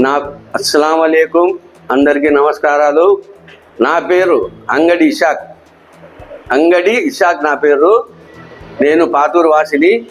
నా అస్సలం అలైకుం. అందరికీ నమస్కారాలు. నా పేరు అంగడి ఇషాక్. అంగడి ఇషాక్ నా పేరు. నేను పాతూరు వాసిని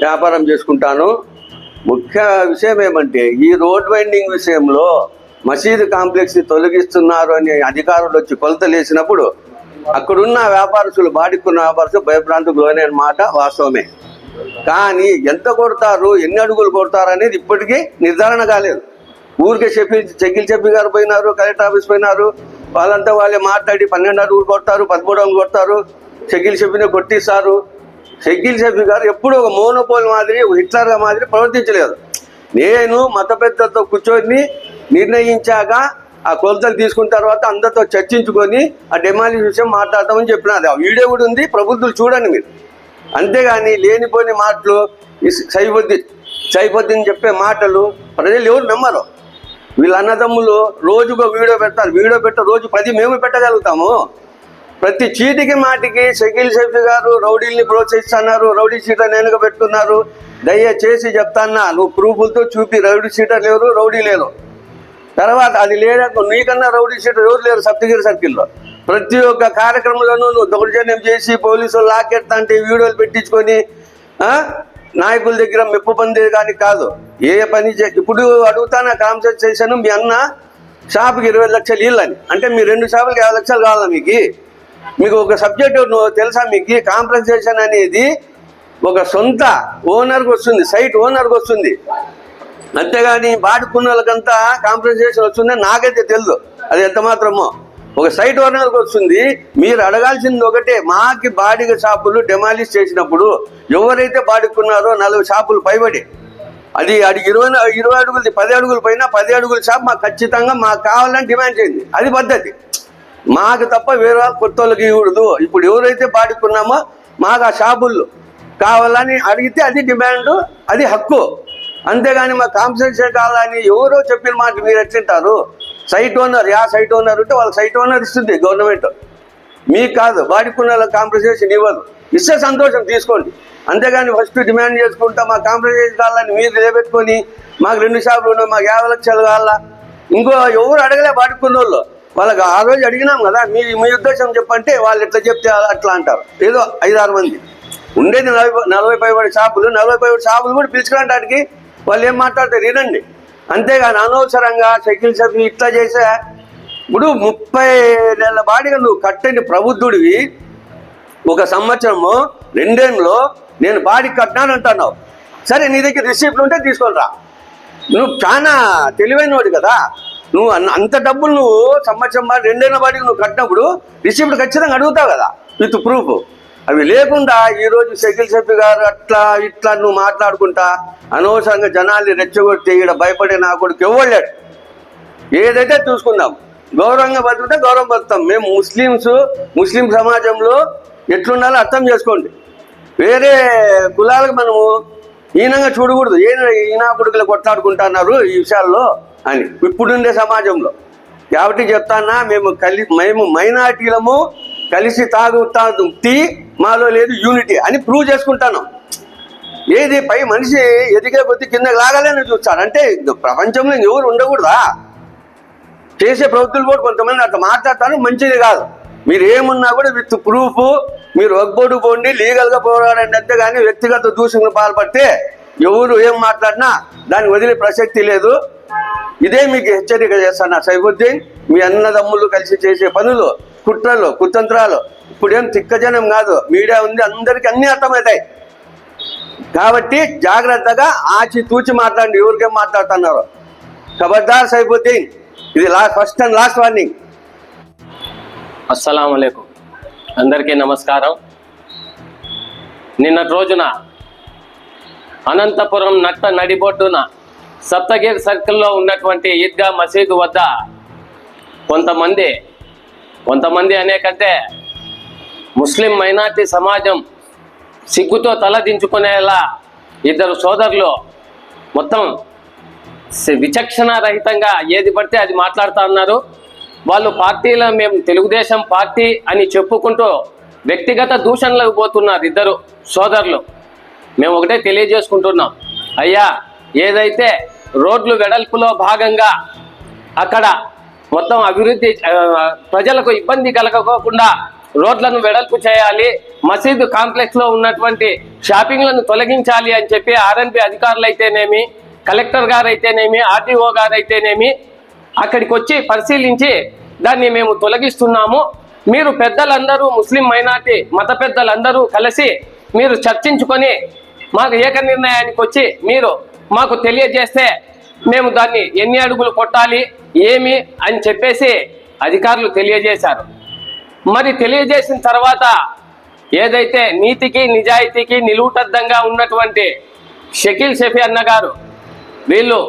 వ్యాపారం చేసుకుంటాను. ముఖ్య విషయం ఏమంటే ఈ రోడ్ వైండింగ్ విషయంలో మసీదు కాంప్లెక్స్ తొలగిస్తున్నారు అని అధికారులు వచ్చి కొలత వేసినప్పుడు అక్కడున్న వ్యాపారస్తులు బాడిక్కున్న వ్యాపారస్తులు భయభ్రాంతికి లోనే మాట వాస్తవమే. కానీ ఎంత కొడతారు ఎన్ని అడుగులు కొడతారు అనేది ఇప్పటికీ నిర్ధారణ కాలేదు. ఊరికే చెప్పి చెక్కిల్ చెప్పి గారు పోయినారు కలెక్టర్ ఆఫీస్ పోయినారు వాళ్ళంతా వాళ్ళే మాట్లాడి పన్నెండు అడుగులు కొడతారు పదమూడు అడుగులు కొడతారు చెక్కిల్ చెప్పిన కొట్టిస్తారు. షకీల్ షఫీ గారు ఎప్పుడు ఒక మోనోపోల్ మాదిరి ఒక హిట్లర్ మాదిరి ప్రవర్తించలేదు. నేను మత పెద్దలతో కూర్చొని నిర్ణయించాక ఆ కొలతలు తీసుకున్న తర్వాత అందరితో చర్చించుకొని ఆ డెమాలిష్ విషయం మాట్లాడతామని చెప్పినది ఆ వీడియో కూడా ఉంది ప్రభుత్వం చూడండి మీరు. అంతేగాని లేనిపోని మాటలు ఈ సైబుద్దీన్ చెప్పే మాటలు ప్రజలు ఎవరు నమ్మరు. వీళ్ళ అన్నదమ్ములు రోజుకో వీడియో పెడతారు. వీడియో పెట్ట రోజు పది మేము పెట్టగలుగుతాము. ప్రతి చీటికి మాటికి షకీల్ షఫీ గారు రౌడీల్ని ప్రోత్సహిస్తున్నారు. రౌడీ సీటర్ నేనుగా పెట్టుకున్నారు. దయచేసి చెప్తాన్నా నువ్వు ప్రూఫ్లతో చూపి రౌడీ సీటర్ లేరు రౌడీ లేరు. తర్వాత అది లేదా నీకన్నా రౌడీ సీటర్ ఎవరు లేరు సప్తగిరి సర్కిల్లో. ప్రతి ఒక్క కార్యక్రమంలోనూ నువ్వు దౌర్జన్యం చేసి పోలీసులు లాకెట్ అంటే వీడియోలు పెట్టించుకొని నాయకుల దగ్గర మెప్పు పొందేది కానీ కాదు. ఏ పని చే ఇప్పుడు అడుగుతాను చేశాను మీ అన్న షాప్కి ఇరవై లక్షలు ఇల్లని. అంటే మీ రెండు షాపులకి యాభై లక్షలు కావాలా మీకు? మీకు ఒక సబ్జెక్ట్ నువ్వు తెలుసా మీకు? కాంపెన్సేషన్ అనేది ఒక సొంత ఓనర్కి వస్తుంది సైట్ ఓనర్కి వస్తుంది. అంతేగాని బాడుకున్న వాళ్ళకంతా కాంపెన్సేషన్ వస్తుందని నాకైతే తెలియదు అది ఎంత మాత్రమో. ఒక సైట్ ఓనర్కి వస్తుంది. మీరు అడగాల్సింది ఒకటే మాకి బాడిగ షాపులు డెమాలిష్ చేసినప్పుడు ఎవరైతే బాడుకున్నారో నలుగు షాపులు పైబడి. అది అది ఇరవై ఇరవై అడుగులది పది అడుగులు పైన పది అడుగుల షాప్ మాకు ఖచ్చితంగా మాకు కావాలని డిమాండ్ చేయండి. అది పద్ధతి. మాకు తప్ప వేరే వాళ్ళు కొత్త వాళ్ళకి ఇవ్వడదు ఇప్పుడు ఎవరైతే బాడుకున్నామో మాకు ఆ షాపుల్లో కావాలని అడిగితే అది డిమాండ్ అది హక్కు. అంతేగాని మా కాంపన్సేషన్ కావాలని ఎవరో చెప్పిన మాట మీరు ఎట్లుంటారు? సైట్ ఓనర్ యా సైట్ ఓనర్ ఉంటే వాళ్ళ సైట్ ఓనర్ ఇస్తుంది గవర్నమెంట్. మీకు కాదు వాడికి ఉన్న కాంపన్సేషన్ ఇవ్వదు. ఇస్తే సంతోషం తీసుకోండి. అంతేగాని ఫస్ట్ డిమాండ్ చేసుకుంటా మా కాంపన్సేషన్ కావాలని మీరు నిలబెట్టుకొని మాకు రెండు షాపులు ఉన్నాయి మాకు యాభై లక్షలు కావాలా? ఇంకో ఎవరు అడగలే వాడుకున్న వాళ్ళు వాళ్ళకి ఆ రోజు అడిగినాం కదా మీ మీ ఉద్దేశం చెప్పంటే వాళ్ళు ఎట్లా చెప్తే అట్లా అంటారు. ఏదో ఐదారు మంది. ఉండేది నలభై నలభై పైబడి షాపులు నలభై పైబడి షాపులు కూడా పిలుచుకోవడానికి వాళ్ళు ఏం మాట్లాడతారు? వినండి. అంతేగాని అనవసరంగా షకిల్ షఫీ ఇట్లా చేసా ఇప్పుడు ముప్పై నెలల బాడిగా నువ్వు కట్టని ప్రబుద్ధుడివి. ఒక సంవత్సరము రెండేళ్ళలో నేను బాడీ కట్టినానంటున్నావు. సరే నీ దగ్గర రిసీప్ట్లు ఉంటే తీసుకొని రా. నువ్వు చాలా తెలివైనవాడు కదా. నువ్వు అన్న- అంత డబ్బులు నువ్వు సంవత్సరం రెండేళ్ళ బాడీకి నువ్వు కట్టినప్పుడు రిసీప్ట్ ఖచ్చితంగా అడుగుతావు కదా. With proof. అవి లేకుండా ఈరోజు షకిల్ షఫీ గారు అట్లా ఇట్లా నువ్వు మాట్లాడుకుంటా అనవసరంగా జనాల్ని రెచ్చగొట్టి ఈడ భయపడే నా కొడుకు ఇవ్వలేడు ఏదైతే చూసుకుందాం. గౌరవంగా బతుకుంటే గౌరవం బతుకుతాం. మేము ముస్లిమ్స్ ముస్లిం సమాజంలో ఎట్లుండాలో అర్థం చేసుకోండి. వేరే కులాలకు మనము ఈనంగా చూడకూడదు. ఏ ఈనా కొడుకులు కొట్లాడుకుంటున్నారు ఈ విషయాల్లో అని. ఇప్పుడుండే సమాజంలో. కాబట్టి చెప్తానా మేము కలి మేము మైనార్టీలము కలిసి తాగు తాగుతా టీ మాలో లేదు యూనిటీ అని ప్రూవ్ చేసుకుంటాను. ఏది పై మనిషి ఎదిగే కొద్ది కింద లాగాలని చూస్తాడు. అంటే ప్రపంచంలో ఎవరు ఉండకూడదా? చేసే ప్రవృత్తులు కూడా కొంతమంది అట్లా మాట్లాడతాను మంచిది కాదు. మీరు ఏమున్నా కూడా విత్ ప్రూఫ్ మీరు ఒగ్గొడు పోండి లీగల్గా పోరాడండి కానీ వ్యక్తిగత దూషణకు పాల్పడితే ఎవరు ఏం మాట్లాడినా దాన్ని వదిలే ప్రసక్తి లేదు. ఇదే మీకు హెచ్చరిక చేస్తాను సైబుద్దీన్ మీ అన్నదమ్ములు కలిసి చేసే పనులు కుట్రలు కుతంత్రాలు. ఇప్పుడేం తిక్కజనం కాదు. మీడియా ఉంది అందరికీ అన్నీ అర్థమవుతాయి. కాబట్టి జాగ్రత్తగా ఆచి తూచి మాట్లాడండి. ఎవరికేం మాట్లాడుతున్నారు? ఖబర్దార్ సైబుద్దీన్ ఇది last first and last warning అస్సలం అందరికీ నమస్కారం. నిన్నటి రోజున అనంతపురం నట్ట నడిబొడ్డున సప్తగిరి సర్కిల్లో ఉన్నటువంటి ఈద్గా మసీదు వద్ద కొంతమంది కొంతమంది అనేకంటే ముస్లిం మైనార్టీ సమాజం సిగ్గుతో తలదించుకునేలా ఇద్దరు సోదరులు మొత్తం విచక్షణారహితంగా విచక్షణ రహితంగా ఏది పడితే అది మాట్లాడుతూ ఉన్నారు. వాళ్ళు పార్టీలో మేము తెలుగుదేశం పార్టీ అని చెప్పుకుంటూ వ్యక్తిగత దూషణలకు పోతున్నారు ఇద్దరు సోదరులు. మేము ఒకటే తెలియజేసుకుంటున్నాం. అయ్యా ఏదైతే రోడ్లు వెడల్పులో భాగంగా అక్కడ మొత్తం అభివృద్ధి ప్రజలకు ఇబ్బంది కలగకోకుండా రోడ్లను వెడల్పు చేయాలి మసీదు కాంప్లెక్స్లో ఉన్నటువంటి షాపింగ్లను తొలగించాలి అని చెప్పి ఆర్ఎన్బి అధికారులు అయితేనేమి కలెక్టర్ గారు అయితేనేమి ఆర్టీఓ గారు అయితేనేమి అక్కడికి వచ్చి పరిశీలించి దాన్ని మేము తొలగిస్తున్నాము. మీరు పెద్దలందరూ ముస్లిం మైనార్టీ మత పెద్దలందరూ కలిసి మీరు చర్చించుకొని మాకు ఏక నిర్ణయానికి వచ్చి మీరు మాకు తెలియజేస్తే మేము దాన్ని ఎన్ని అడుగులు కొట్టాలి ఏమి అని చెప్పేసి అధికారులు తెలియజేశారు. మరి తెలియజేసిన తర్వాత ఏదైతే నీతికి నిజాయితీకి నిలువుటద్దంగా ఉన్నటువంటి షకీల్ షఫీ అన్నగారు వీళ్ళు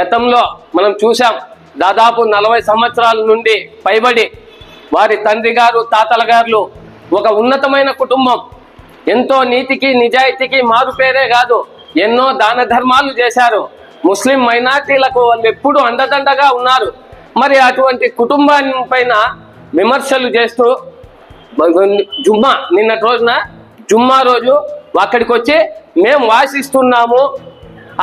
గతంలో మనం చూసాం దాదాపు నలభై సంవత్సరాల నుండి పైబడి వారి తండ్రి గారు తాతల గారు ఒక ఉన్నతమైన కుటుంబం. ఎంతో నీతికి నిజాయితీకి మారుపేరే కాదు ఎన్నో దాన ధర్మాలు చేశారు. ముస్లిం మైనార్టీలకు వాళ్ళు ఎప్పుడు అండదండగా ఉన్నారు. మరి అటువంటి కుటుంబాన్ని పైన విమర్శలు చేస్తూ జుమ్మా నిన్నటి రోజున జుమ్మా రోజు అక్కడికి వచ్చి మేము వాసిస్తున్నాము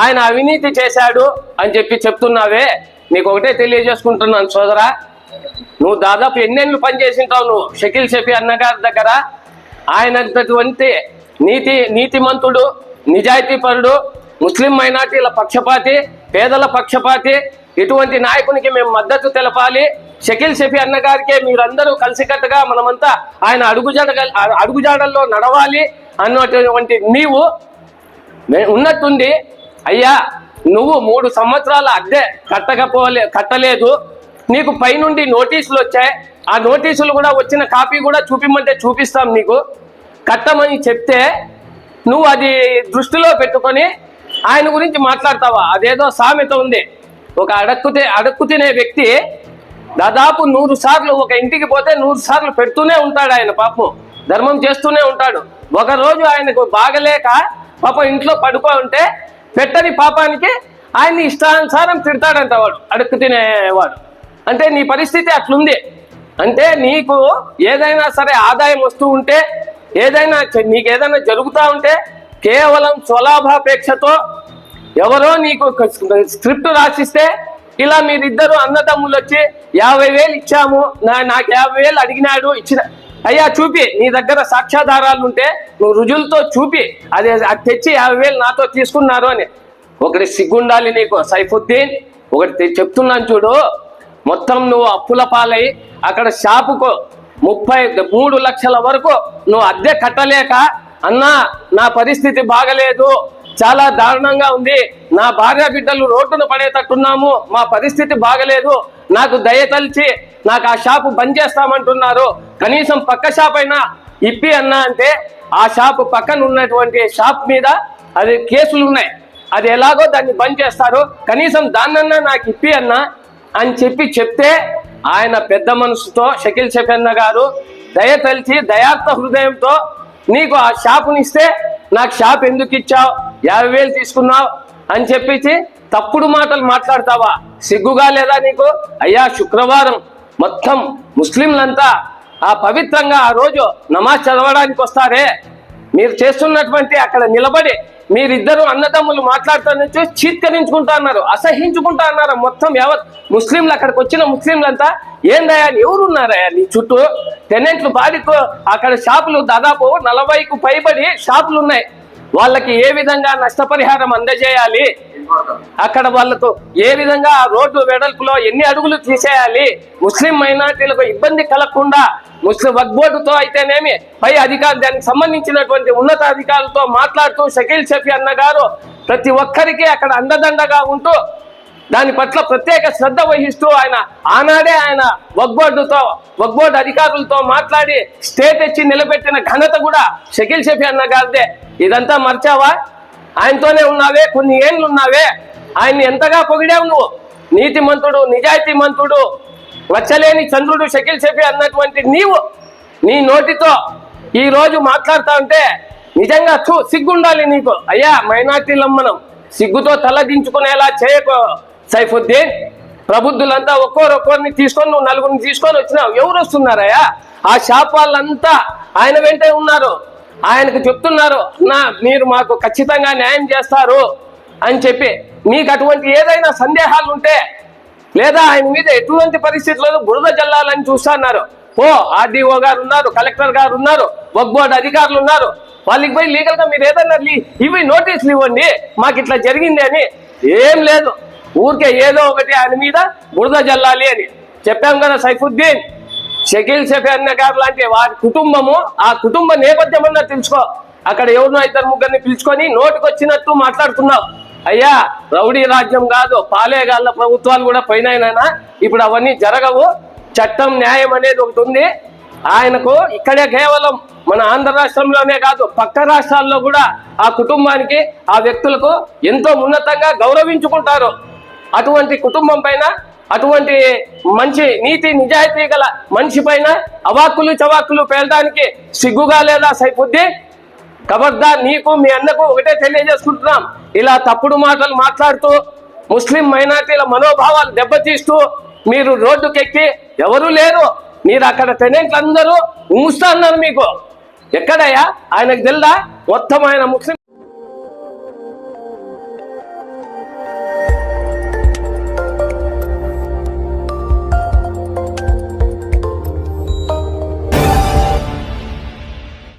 ఆయన అవినీతి చేశాడు అని చెప్పి చెప్తున్నావే నీకు ఒకటే తెలియజేసుకుంటున్నాను సోదరా. నువ్వు దాదాపు ఎన్నెళ్ళు పనిచేసింటావు నువ్వు షకిల్ షఫీ అన్నగారి దగ్గర. ఆయనంతటువంటి నీతి నీతిమంతుడు నిజాయితీపరుడు ముస్లిం మైనార్టీల పక్షపాతి పేదల పక్షపాతి. ఇటువంటి నాయకునికి మేము మద్దతు తెలపాలి. షకీల్ షఫీ అన్నగారికే మీరందరూ కలిసికట్టుగా మనమంతా ఆయన అడుగుజాడ అడుగుజాడల్లో నడవాలి అన్నటువంటి నీవు మే- ఉన్నట్టుండి అయ్యా నువ్వు మూడు సంవత్సరాల అద్దె కట్టకపోలే కట్టలేదు. నీకు పైనుండి నోటీసులు వచ్చాయి. ఆ నోటీసులు కూడా వచ్చిన కాపీ కూడా చూపిమంటే చూపిస్తాం నీకు. కట్టమని చెప్తే నువ్వు అది దృష్టిలో పెట్టుకొని ఆయన గురించి మాట్లాడతావా? అదేదో సామెత ఉంది. ఒక అడక్కు అడక్కు తినే వ్యక్తి దాదాపు నూరు సార్లు ఒక ఇంటికి పోతే నూరు సార్లు పెడుతూనే ఉంటాడు ఆయన పాపం. ధర్మం చేస్తూనే ఉంటాడు. ఒకరోజు ఆయనకు బాగలేక పాపం ఇంట్లో పడుకో ఉంటే పెట్టని పాపానికి ఆయన్ని ఇష్టానుసారం తిడతాడంట వాడు అడుక్కు తినేవాడు అంటే నీ పరిస్థితి అట్లుంది. అంటే నీకు ఏదైనా సరే ఆదాయం వస్తూ ఉంటే ఏదైనా నీకు ఏదైనా జరుగుతూ ఉంటే కేవలం స్వలాభాపేక్షతో ఎవరో నీకు స్క్రిప్ట్ రాసిస్తే ఇలా మీరిద్దరు అన్నదమ్ములు వచ్చి యాభై వేలు ఇచ్చాము నా నాకు యాభై వేలు అడిగినాడు ఇచ్చిన అయ్యా చూపి నీ దగ్గర సాక్ష్యాధారాలు ఉంటే నువ్వు రుజువులతో చూపి అది అది తెచ్చి యాభై వేలు నాతో తీసుకున్నారు అని. ఒకటి సిగ్గుండాలి నీకు సైఫుద్దీన్. ఒకటి చెప్తున్నాను చూడు మొత్తం నువ్వు అప్పుల పాలై అక్కడ షాపుకు ముప్పై మూడు లక్షల వరకు నువ్వు అద్దె కట్టలేక అన్నా నా పరిస్థితి బాగలేదు. చాలా దారుణంగా ఉంది. నా భార్య బిడ్డలు రోడ్డున పడేటట్టున్నాము. మా పరిస్థితి బాగలేదు. నాకు దయతలిచి నాకు ఆ షాపు బంద్ చేస్తామంటున్నారు. కనీసం పక్క షాప్ అయినా ఇప్పి అన్నా అంటే ఆ షాపు పక్కన ఉన్నటువంటి షాప్ మీద అది కేసులు ఉన్నాయి. అది ఎలాగో దాన్ని బంద్ చేస్తారు. కనీసం దాన్నన్నా నాకు ఇప్పి అన్నా అని చెప్పి చెప్తే ఆయన పెద్ద మనసుతో షకిల్ షఫెన్న గారు దయ తలిచి దయార్థ హృదయంతో నీకు ఆ షాపునిస్తే నాకు షాప్ ఎందుకు ఇచ్చావు? యాభై వేలు తీసుకున్నావు? అని చెప్పేసి తప్పుడు మాటలు మాట్లాడతావా? సిగ్గుగా లేదా నీకు? అయ్యా శుక్రవారం మొత్తం ముస్లింలంతా ఆ పవిత్రంగా ఆ రోజు నమాజ్ చదవడానికి వస్తారే? మీరు చేస్తున్నటువంటి అక్కడ నిలబడి మీరిద్దరు అన్నదమ్ములు మాట్లాడుతున్న చూసి చీత్కరించుకుంటా అన్నారు అసహించుకుంటా అన్నారు. మొత్తం యావత్ ముస్లింలు అక్కడికి వచ్చిన ముస్లింలంతా ఏందయ్యా అని ఎవరు ఉన్నారయ్యా నీ చుట్టూ టెనెంట్లు బాధితో అక్కడ షాపులు దాదాపు నలభైకు పైబడి షాపులు ఉన్నాయి. వాళ్ళకి ఏ విధంగా నష్టపరిహారం అందజేయాలి? అక్కడ వాళ్ళకు ఏ విధంగా రోడ్డు వెడల్పులో ఎన్ని అడుగులు తీసేయాలి? ముస్లిం మైనార్టీలకు ఇబ్బంది కలగకుండా ముస్లిం వక్బోర్డుతో అయితేనేమి పై అధికారి దానికి సంబంధించినటువంటి ఉన్నత అధికారులతో మాట్లాడుతూ షకీల్ షఫీ అన్న గారు ప్రతి ఒక్కరికి అక్కడ అండదండగా ఉంటూ దాని పట్ల ప్రత్యేక శ్రద్ధ వహిస్తూ ఆయన ఆనాడే ఆయన వగ్బోర్డుతో వగ్బోర్డు అధికారులతో మాట్లాడి స్టే తెచ్చి నిలబెట్టిన ఘనత కూడా షకీల్ షఫీ అన్న గారిదే. ఇదంతా మర్చావా? ఆయనతోనే ఉన్నావే కొన్ని ఏళ్ళు ఉన్నావే. ఆయన్ని ఎంతగా పొగిడావు నువ్వు? నీతిమంతుడు నిజాయితీ మంతుడు వచ్చలేని చంద్రుడు షకీల్ షఫీ అన్నటువంటి నీవు నీ నోటితో ఈ రోజు మాట్లాడుతా ఉంటే నిజంగా చూ సిగ్గుండాలి నీకు. అయ్యా మైనార్టీలం మనం సిగ్గుతో తలదించుకునేలా చేయకు. సైఫుద్దీన్ ప్రబుద్ధులంతా ఒక్కోరు తీసుకొని నువ్వు నలుగురిని తీసుకొని వచ్చినావు. ఎవరు వస్తున్నారయ్యా? ఆ షాప్ వాళ్ళంతా ఆయన వెంటే ఉన్నారు. ఆయనకు చెప్తున్నారు నా మీరు మాకు ఖచ్చితంగా న్యాయం చేస్తారు అని చెప్పి. మీకు అటువంటి ఏదైనా సందేహాలు ఉంటే లేదా ఆయన మీద ఎటువంటి పరిస్థితుల్లో బురద జల్లాలని చూస్తున్నారు ఓ ఆర్డీఓ గారు ఉన్నారు కలెక్టర్ గారు ఉన్నారు వక్ బోర్డు అధికారులు ఉన్నారు. వాళ్ళకి పోయి లీగల్గా మీరు ఏదైనా ఇవి నోటీసులు ఇవ్వండి మాకు ఇట్లా జరిగింది అని ఏం లేదు. ఊరికే ఏదో ఒకటి ఆయన మీద బురద జల్లాలి అని. చెప్పాం కదా సైఫుద్దీన్. షకీల్ షఫీ గారు లాంటి వారి కుటుంబము ఆ కుటుంబ నేపథ్యం అన్నా తెలుసుకో. అక్కడ ఎవరినో ఇద్దరు ముగ్గురిని పిలుచుకొని నోటికొచ్చినట్టు మాట్లాడుతున్నావు అయ్యా రౌడీ రాజ్యం కాదు పాలేగాళ్ళ ప్రభుత్వాలు కూడా పోయినాయినా ఇప్పుడు అవన్నీ జరగవు. చట్టం న్యాయం అనేది ఒకటి ఉంది. ఆయనకు ఇక్కడే కేవలం మన ఆంధ్ర రాష్ట్రంలోనే కాదు పక్క రాష్ట్రాల్లో కూడా ఆ కుటుంబానికి ఆ వ్యక్తులకు ఎంతో ఉన్నతంగా గౌరవించుకుంటారు. అటువంటి కుటుంబం పైన అటువంటి మంచి నీతి నిజాయితీ గల మనిషి పైన అవాక్కులు చవాక్కులు పేలడానికి సిగ్గుగా లేదా సైఫుద్దీన్ ఖబర్దార్ నీకు మీ అన్నకు ఒకటే తెలియజేసుకుంటున్నాం. ఇలా తప్పుడు మాటలు మాట్లాడుతూ ముస్లిం మైనార్టీల మనోభావాలు దెబ్బతీస్తూ మీరు రోడ్డుకెక్కి ఎవరు లేరు. మీరు అక్కడ టెనెంట్లు అందరూ ఊస్తా అన్నారు మీకు. ఎక్కడయ్యా? ఆయనకు తెలుదా? మొత్తం ఆయన ముస్లిం